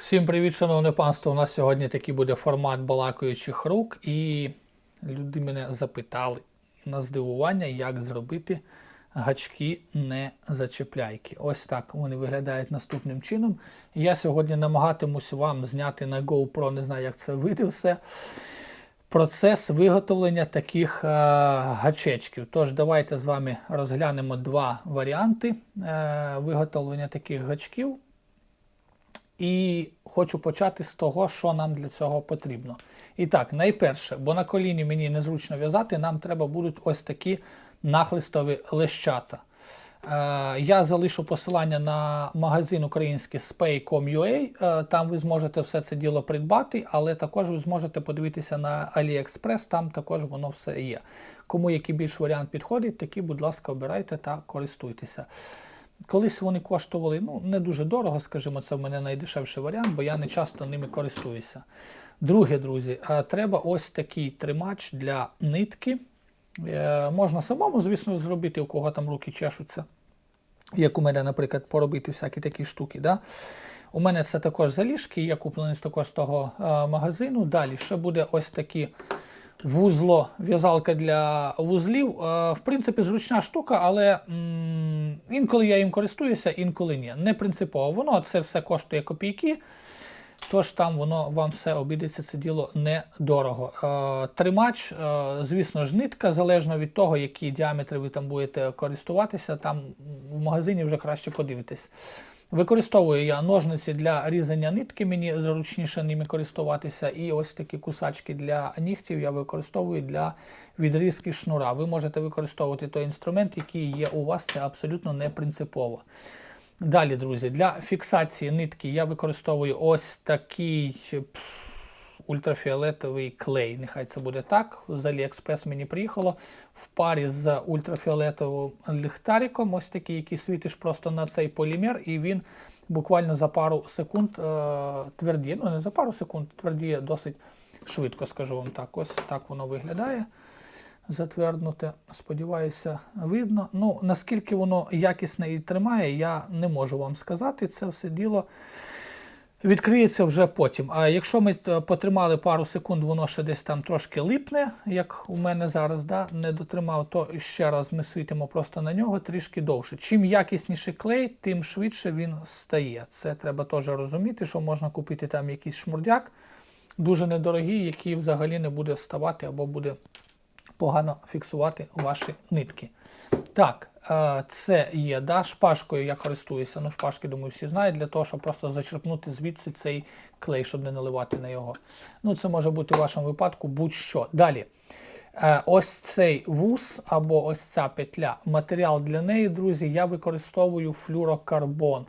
Всім привіт, шановне панство. У нас сьогодні такий буде формат балакаючих рук, і люди мене запитали на здивування, як зробити гачки не зачепляйки. Ось так вони виглядають наступним чином. Я сьогодні намагатимусь вам зняти на GoPro, не знаю, як це вийде все. Процес виготовлення таких е, гачечків. Тож, давайте з вами розглянемо два варіанти е, виготовлення таких гачків. І хочу почати з того, що нам для цього потрібно. І так, найперше, бо на коліні мені незручно в'язати, нам треба будуть ось такі нахлистові лещата. Е, я залишу посилання на магазин український spay.com.ua, е, Там ви зможете все це діло придбати, але також ви зможете подивитися на AliExpress, там також воно все є. Кому який більш варіант підходить, такі, будь ласка, обирайте та користуйтеся. Колись вони коштували ну, не дуже дорого, скажімо, це в мене найдешевший варіант, бо я не часто ними користуюся. Друге, друзі, е, треба ось такий тримач для нитки. Е, Можна самому, звісно, зробити, у кого там руки чешуться. Як у мене, наприклад, поробити всякі такі штуки. Да? У мене це також заліжки, я куплений також з того е, магазину. Далі ще буде ось такі вузло, в'язалка для вузлів. Е, в принципі, зручна штука, але інколи я їм користуюся, інколи ні. Не принципово. Воно це все коштує копійки. Тож там воно вам все обійдеться це діло недорого. Е, тримач, е, звісно ж, нитка, залежно від того, які діаметри ви там будете користуватися, там в магазині вже краще подивитись. Використовую я ножниці для різання нитки, мені зручніше ними користуватися. І ось такі кусачки для нігтів я використовую для відрізки шнура. Ви можете використовувати той інструмент, який є у вас, це абсолютно не принципово. Далі, друзі, для фіксації нитки я використовую ось такий пф, ультрафіолетовий клей. Нехай це буде так. З Aliexpress мені приїхало в парі з ультрафіолетовим ліхтариком, ось такий, який світиш просто на цей полімер, і він буквально за пару секунд е, твердіє. Ну, не за пару секунд, твердіє досить швидко, скажу вам так. Ось так воно виглядає затверднуте. Сподіваюся, видно. Ну, наскільки воно якісне і тримає, я не можу вам сказати. Це все діло відкриється вже потім. А якщо ми потримали пару секунд, воно ще десь там трошки липне, як у мене зараз, да, не дотримав, то ще раз ми світимо просто на нього трішки довше. Чим якісніший клей, тим швидше він стає. Це треба теж розуміти, що можна купити там якийсь шмурдяк, дуже недорогий, який взагалі не буде ставати або буде погано фіксувати ваші нитки. Так, е, це є. да, Шпажкою я користуюся. Ну, шпажки, думаю, всі знають, для того, щоб просто зачерпнути звідси цей клей, щоб не наливати на його. Ну, Це може бути в вашому випадку будь-що. Далі. Е, ось цей вуз або ось ця петля. Матеріал для неї, друзі, я використовую флюрокарбон.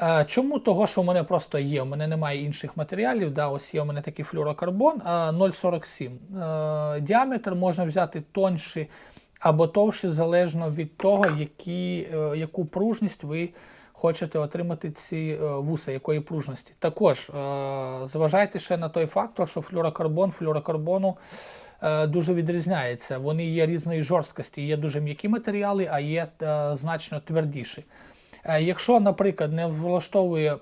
Е, чому? Того, що в мене просто є, у мене немає інших матеріалів. Да, Ось є у мене такий флюрокарбон 0,47. Е, діаметр можна взяти тонший або товщий, залежно від того, які, е, яку пружність ви хочете отримати ці вуса, якої пружності. Також зважайте ще на той фактор, що флюрокарбон флюрокарбону дуже відрізняється. Вони є різної жорсткості, є дуже м'які матеріали, а є значно твердіші. Е, якщо, наприклад, не влаштовує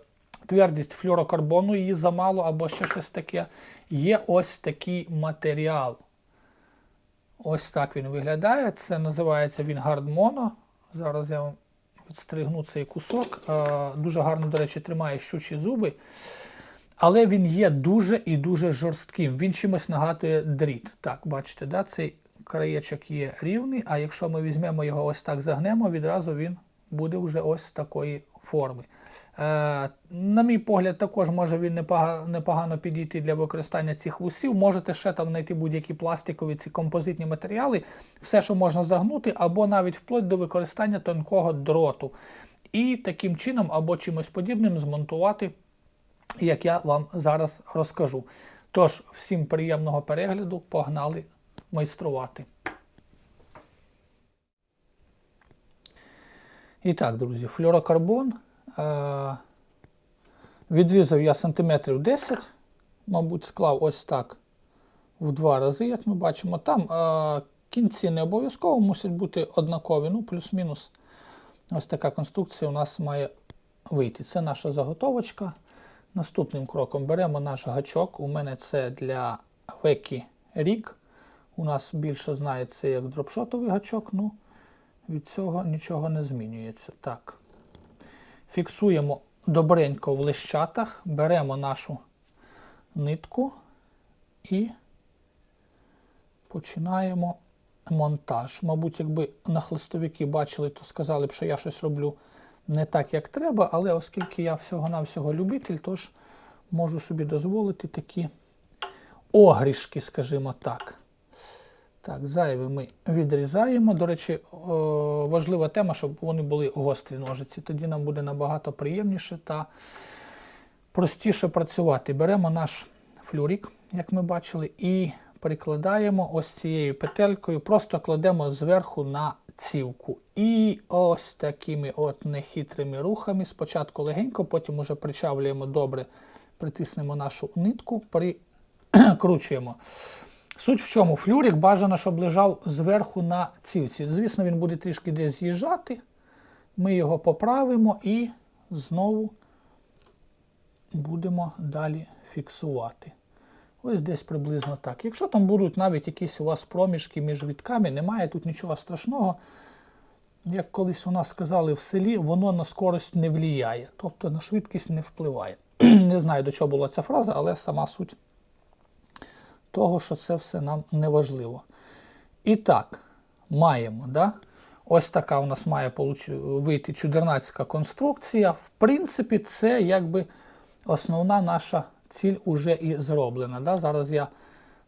твердість флюрокарбону, її замало або ще щось таке, є ось такий матеріал. Ось так він виглядає. Це називається він гардмоно. Зараз я вам відстригну цей кусок. Е, дуже гарно, до речі, тримає щучі зуби. Але він є дуже і дуже жорстким. Він чимось нагадує дріт. Так, бачите, да? цей краєчок є рівний, а якщо ми візьмемо його ось так загнемо, відразу він буде вже ось такої форми. Е, На мій погляд, також може він непогано, підійти для використання цих вусів. Можете ще там знайти будь-які пластикові ці композитні матеріали, все, що можна загнути, або навіть вплоть до використання тонкого дроту. І таким чином або чимось подібним змонтувати, як я вам зараз розкажу. Тож, всім приємного перегляду, погнали майструвати. І так, друзі, флюрокарбон. Е, відрізав я сантиметрів 10, мабуть, склав ось так в два рази, як ми бачимо. Там е, кінці не обов'язково мусять бути однакові, ну, плюс-мінус. Ось така конструкція у нас має вийти. Це наша заготовочка Наступним кроком беремо наш гачок. У мене це для Векі Рік. У нас більше знається як дропшотовий гачок. Ну, від цього нічого не змінюється. Так. Фіксуємо добренько в лищатах, беремо нашу нитку і починаємо монтаж. Мабуть, якби на хлистовики бачили, то сказали б, що я щось роблю не так, як треба, але оскільки я всього-навсього любитель, тож можу собі дозволити такі огрішки, скажімо так. Так, зайве ми відрізаємо. До речі, важлива тема, щоб вони були гострі ножиці. Тоді нам буде набагато приємніше та простіше працювати. Беремо наш флюрик, як ми бачили, і прикладаємо ось цією петелькою, просто кладемо зверху на цівку. І ось такими от нехитрими рухами. Спочатку легенько, потім уже причавлюємо добре, притиснемо нашу нитку, прикручуємо. Суть в чому? Флюрик бажано, щоб лежав зверху на цівці. Звісно, він буде трішки десь з'їжджати. Ми його поправимо і знову будемо далі фіксувати. Ось десь приблизно так. Якщо там будуть навіть якісь у вас проміжки між вітками, немає тут нічого страшного. Як колись у нас сказали в селі, воно на скорость не вліяє, тобто на швидкість не впливає. не знаю, до чого була ця фраза, але сама суть того, що це все нам не важливо. І так, маємо. да? Ось така у нас має вийти чудернацька конструкція. В принципі, це якби основна наша ціль уже і зроблена. Да? Зараз я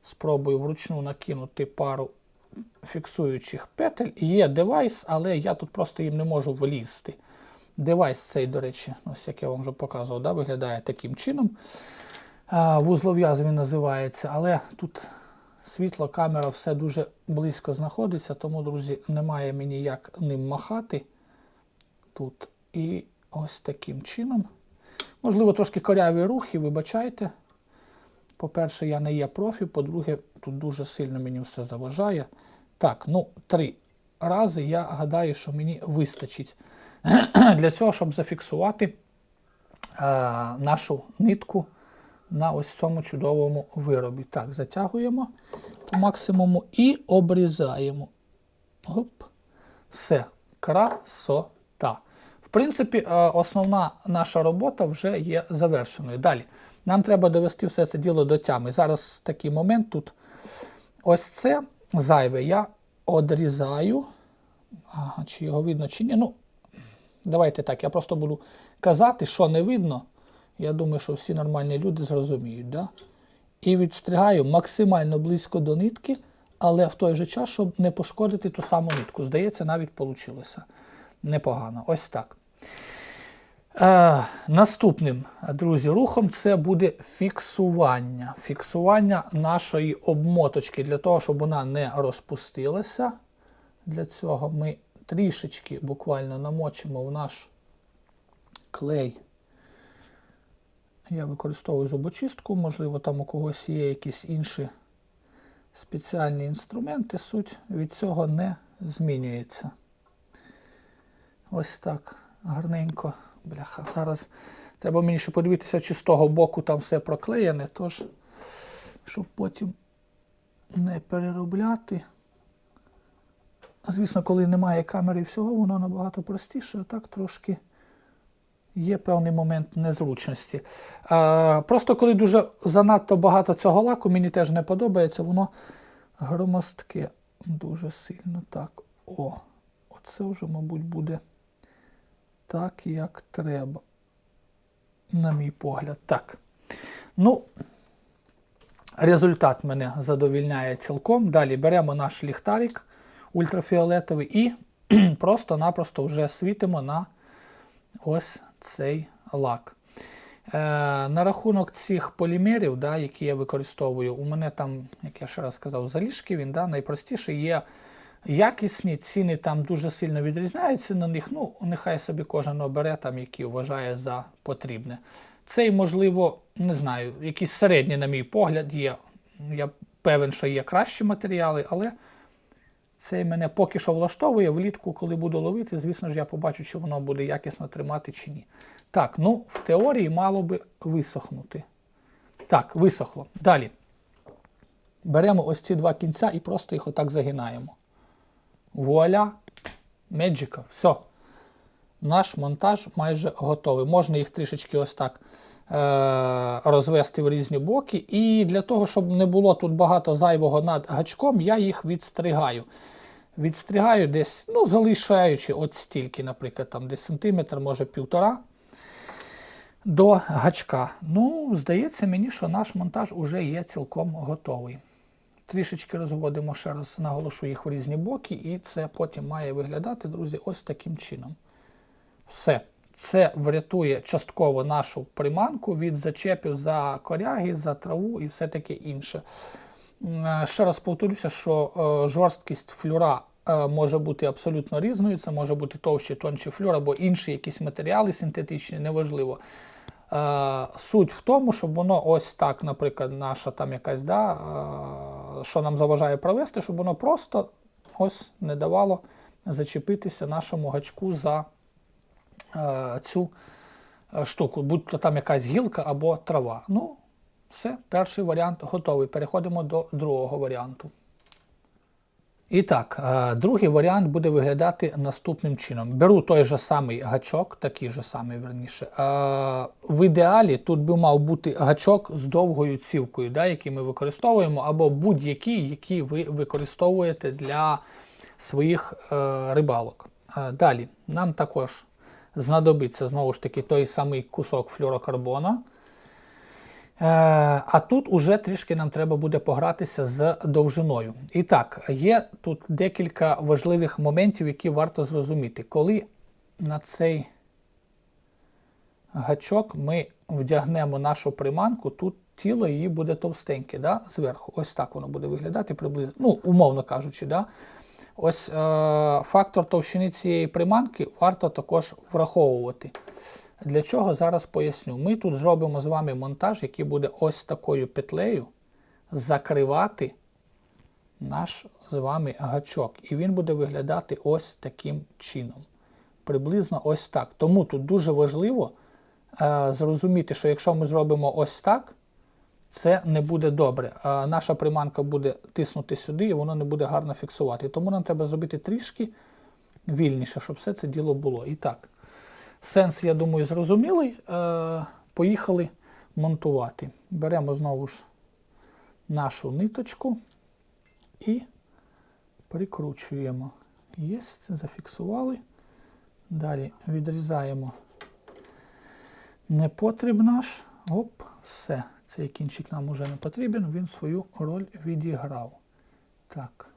спробую вручну накинути пару фіксуючих петель. Є девайс, але я тут просто їм не можу влізти. Девайс цей, до речі, ось як я вам вже показував, да? виглядає таким чином. Вузлов'яз він називається, але тут світло, камера, все дуже близько знаходиться, тому, друзі, немає мені як ним махати тут. І ось таким чином. Можливо, трошки коряві рухи, вибачайте. По-перше, я не є профі, по-друге, тут дуже сильно мені все заважає. Так, ну, три рази я гадаю, що мені вистачить для цього, щоб зафіксувати е, нашу нитку на ось цьому чудовому виробі. Так, затягуємо по максимуму і обрізаємо. Оп. Все, красота. В принципі, е, основна наша робота вже є завершеною. Далі. Нам треба довести все це діло до тями. Зараз такий момент тут. Ось це зайве. Я одрізаю. Ага, Чи його видно, чи ні. Ну, Давайте так. Я просто буду казати, що не видно. Я думаю, що всі нормальні люди зрозуміють. Да? І відстригаю максимально близько до нитки, але в той же час, щоб не пошкодити ту саму нитку. Здається, навіть вийшло непогано. Ось так. Е, Наступним, друзі, рухом це буде фіксування. Фіксування нашої обмоточки для того, щоб вона не розпустилася. Для цього ми трішечки буквально намочимо в наш клей. Я використовую зубочистку, можливо, там у когось є якісь інші спеціальні інструменти. Суть від цього не змінюється. Ось так гарненько. Бляха. Зараз треба мені ще подивитися, чи з того боку там все проклеєне, тож, щоб потім не переробляти. Звісно, коли немає камери і всього, воно набагато простіше, так трошки є певний момент незручності. А, Просто коли дуже занадто багато цього лаку, мені теж не подобається, воно громоздке дуже сильно. Так, о, оце вже, мабуть, буде так, як треба. На мій погляд. Так. Ну, результат мене задовільняє цілком. Далі беремо наш ліхтарик ультрафіолетовий і просто-напросто вже світимо на ось цей лак. Е, На рахунок цих полімерів, да, які я використовую, у мене там, як я ще раз сказав, заліжки він да, найпростіше є якісні, ціни там дуже сильно відрізняються на них. Ну, нехай собі кожен обере, там, який вважає за потрібне. Цей, можливо, не знаю, якісь середні, на мій погляд, є. Я певен, що є кращі матеріали, але. Цей мене поки що влаштовує. Влітку, коли буду ловити, звісно ж, я побачу, чи воно буде якісно тримати чи ні. Так, ну, в теорії мало би висохнути. Так, висохло. Далі. Беремо ось ці два кінця і просто їх отак загинаємо. Вуаля, меджика, все. Наш монтаж майже готовий. Можна їх трішечки ось так розвести в різні боки. І для того, щоб не було тут багато зайвого над гачком, я їх відстригаю. Відстригаю десь, ну, залишаючи от стільки, наприклад, там десь сантиметр, може півтора до гачка. Ну, здається мені, що наш монтаж уже є цілком готовий. Трішечки розводимо, ще раз наголошу їх в різні боки, і це потім має виглядати, друзі, ось таким чином. Все. Це врятує частково нашу приманку від зачепів за коряги, за траву і все таке інше. Е, Ще раз повторюся, що е, жорсткість флюра е, може бути абсолютно різною. Це може бути товщий, тонший флюр або інші якісь матеріали синтетичні, неважливо. Суть в тому, щоб воно ось так, наприклад, наша там якась, да, що нам заважає провести, щоб воно просто ось не давало зачепитися нашому гачку за цю штуку, будь то там якась гілка або трава. Ну, все, перший варіант готовий. Переходимо до другого варіанту. І так, другий варіант буде виглядати наступним чином. Беру той же самий гачок, такий же самий верніше. В ідеалі тут би мав бути гачок з довгою цівкою, да, який ми використовуємо, або будь-який, який ви використовуєте для своїх е, рибалок. Далі, нам також знадобиться знову ж таки той самий кусок флюрокарбона. Е, А тут уже трішки нам треба буде погратися з довжиною. І так, є тут декілька важливих моментів, які варто зрозуміти. Коли на цей гачок ми вдягнемо нашу приманку, тут тіло її буде товстеньке, да? зверху. Ось так воно буде виглядати приблизно, ну, умовно кажучи. Да? Ось е, фактор товщини цієї приманки варто також враховувати. Для чого зараз поясню. Ми тут зробимо з вами монтаж, який буде ось такою петлею закривати наш з вами гачок. І він буде виглядати ось таким чином. Приблизно ось так. Тому тут дуже важливо е, зрозуміти, що якщо ми зробимо ось так, це не буде добре. Наша приманка буде тиснути сюди, і воно не буде гарно фіксувати. Тому нам треба зробити трішки вільніше, щоб все це діло було. І так. Сенс, я думаю, зрозумілий. Е, Поїхали монтувати. Беремо знову ж нашу ниточку і прикручуємо. Є, зафіксували. Далі відрізаємо непотріб наш. Оп, все. Цей кінчик нам уже не потрібен, він свою роль відіграв. Так.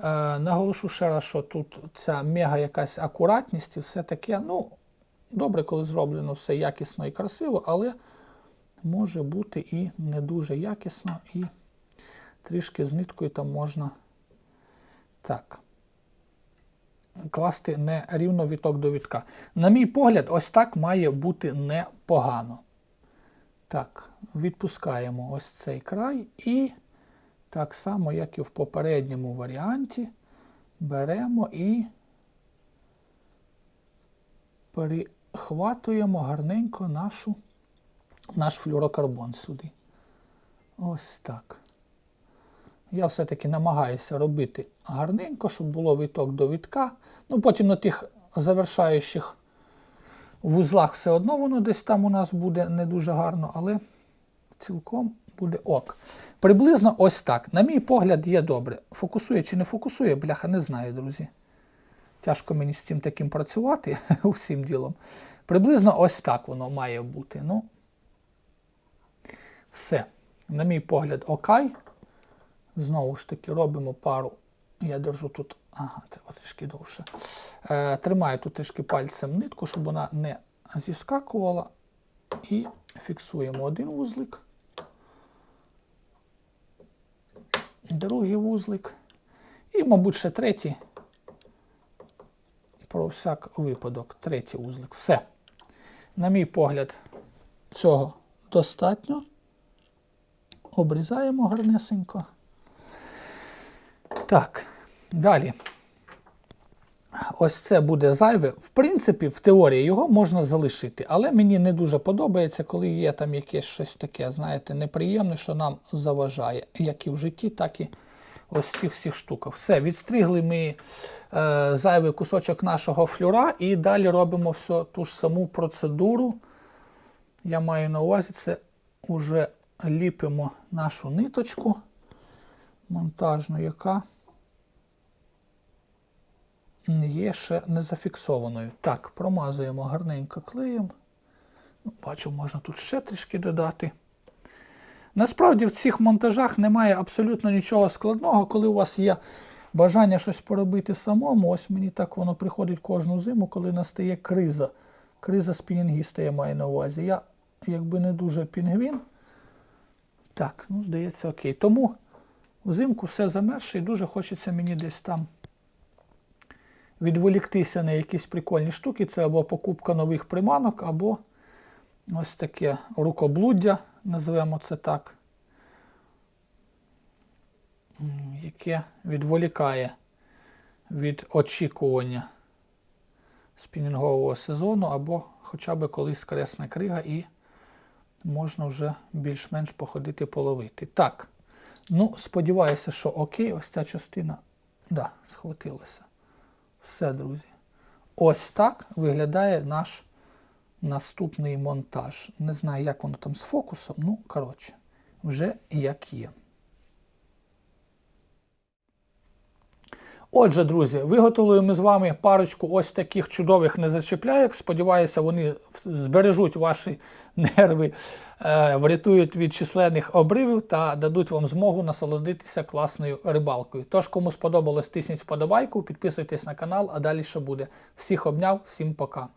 Е, наголошу ще раз, що тут ця мега якась акуратність і все таке. Ну, добре, коли зроблено все якісно і красиво, але може бути і не дуже якісно, і трішки з ниткою там можна так. Класти не рівно віток до вітка. На мій погляд, ось так має бути непогано. Так, відпускаємо ось цей край і так само, як і в попередньому варіанті, беремо і перехватуємо гарненько нашу, наш флюрокарбон сюди. Ось так. Я все-таки намагаюся робити гарненько, щоб було виток до вітка. Ну, Потім на тих завершаючих вузлах все одно воно десь там у нас буде не дуже гарно, але цілком буде ок. Приблизно ось так. На мій погляд, є добре. Фокусує чи не фокусує, бляха, не знаю, друзі. Тяжко мені з цим таким працювати усім ділом. Приблизно ось так воно має бути. Ну, Все. На мій погляд, окей. Знову ж таки, робимо пару. Я держу тут, ага, треба трішки довше. Е, Тримаю тут трішки пальцем нитку, щоб вона не зіскакувала. І фіксуємо один вузлик. Другий вузлик. І, мабуть, ще третій. Про всяк випадок. Третій вузлик. Все. На мій погляд, цього достатньо. Обрізаємо гарнесенько. Так, далі. Ось це буде зайве. В принципі, в теорії його можна залишити, але мені не дуже подобається, коли є там якесь щось таке, знаєте, неприємне, що нам заважає, як і в житті, так і ось цих всіх штуках. Все, відстригли ми е, зайвий кусочок нашого флюра і далі робимо все ту ж саму процедуру. Я маю на увазі, це вже ліпимо нашу ниточку монтажну, яка є ще не зафіксованою. Так, промазуємо гарненько клеєм. Ну, Бачу, можна тут ще трішки додати. Насправді в цих монтажах немає абсолютно нічого складного, коли у вас є бажання щось поробити самому. Ось мені так воно приходить кожну зиму, коли настає криза. Криза спінінгіста я маю на увазі. Я якби не дуже пінгвін. Так, ну здається, окей. Тому взимку все замерзше і дуже хочеться мені десь там відволіктися на якісь прикольні штуки. Це або покупка нових приманок, або ось таке рукоблуддя, називаємо це так, яке відволікає від очікування спінінгового сезону, або хоча б колись кресна крига, і можна вже більш-менш походити половити. Так, ну, сподіваюся, що окей, ось ця частина, да, схватилася. Все, друзі. Ось так виглядає наш наступний монтаж. Не знаю, як воно там з фокусом, ну, коротше, вже як є. Отже, друзі, виготовили ми з вами парочку ось таких чудових незачіпляєк. Сподіваюся, вони збережуть ваші нерви, е, врятують від численних обривів та дадуть вам змогу насолодитися класною рибалкою. Тож, кому сподобалось, тисніть вподобайку, підписуйтесь на канал, а далі що буде. Всіх обняв, всім пока.